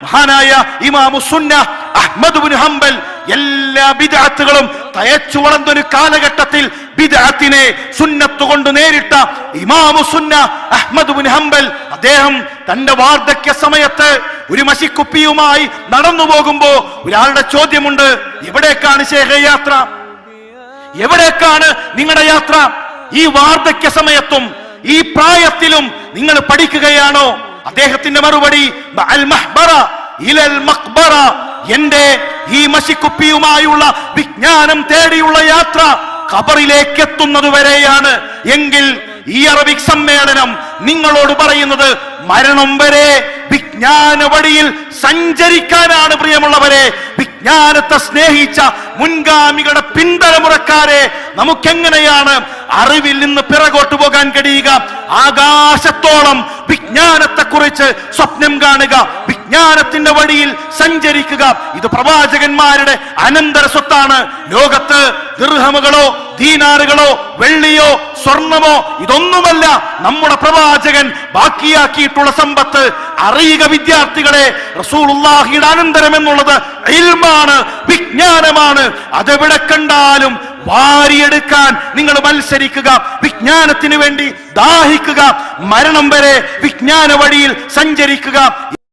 മഹാനായ ഇമാമുസുന്ന അഹ്മദ് ഹംബൽ എല്ലാ ബിദഅത്തുകളും തയച്ചു വളർന്നൊരു കാലഘട്ടത്തിൽ ബിദഅത്തിനെ സുന്നത്ത് കൊണ്ട് നേരിട്ട ഇമാമു സുന്ന അഹ്മദ് ബിൻ ഹംബൽ അദ്ദേഹം തന്റെ വാർദ്ധക്യ സമയത്ത് ഒരു മഷിക്കുപ്പിയുമായി നടന്നു പോകുമ്പോ ഒരാളുടെ ചോദ്യമുണ്ട് എവിടേക്കാണ് ശേഖ യാത്ര? എവിടേക്കാണ് നിങ്ങളുടെ യാത്ര? ഈ വാർദ്ധക്യ സമയത്തും ഈ പ്രായത്തിലും നിങ്ങൾ പഠിക്കുകയാണോ? അദ്ദേഹത്തിന്റെ മറുപടി. എന്റെ ഈ മഷിക്കുപ്പിയുമായുള്ള വിജ്ഞാനം തേടിയുള്ള യാത്ര ഖബറിലേക്ക് എത്തുന്നത് വരെയാണ് എങ്കിൽ ഈ അറബിക് സമ്മേളനം നിങ്ങളോട് പറയുന്നത് മരണം വരെ വിജ്ഞാന വഴിയിൽ സഞ്ചരിക്കാനാണ് പ്രിയമുള്ളവരെ വിജ്ഞാനത്തെ സ്നേഹിച്ച മുൻഗാമികളുടെ പിന്തലമുറക്കാരെ നമുക്കെങ്ങനെയാണ് അറിവിൽ നിന്ന് പിറകോട്ട് പോകാൻ കഴിയുക. ആകാശത്തോളം വിജ്ഞാനത്തെ കുറിച്ച് സ്വപ്നം കാണുക. വിജ്ഞാനത്തിന്റെ വഴിയിൽ സഞ്ചരിക്കുക. ഇത് പ്രവാചകന്മാരുടെ അനന്തര സ്വത്താണ്. ലോകത്ത് ദീർഹമുകളോ ദീനാറുകളോ വെള്ളിയോ സ്വർണമോ ഇതൊന്നുമല്ല. നമ്മുടെ പ്രവാചകൻ ബാക്കിയാക്കിയിട്ടുള്ള സമ്പത്ത്. അറിയുക വിദ്യാർത്ഥികളെ റസൂലുള്ളാഹിയുടെ അനന്തരം എന്നുള്ളത് ഇൽമാണ് വിജ്ഞാനമാണ്. അതെവിടെ കണ്ടാലും വാരിയെടുക്കാൻ നിങ്ങൾ മത്സരിക്കുക വിജ്ഞാനത്തിന് വേണ്ടി ദാഹിക്കുക മരണം വരെ വിജ്ഞാന വഴിയിൽ സഞ്ചരിക്കുക.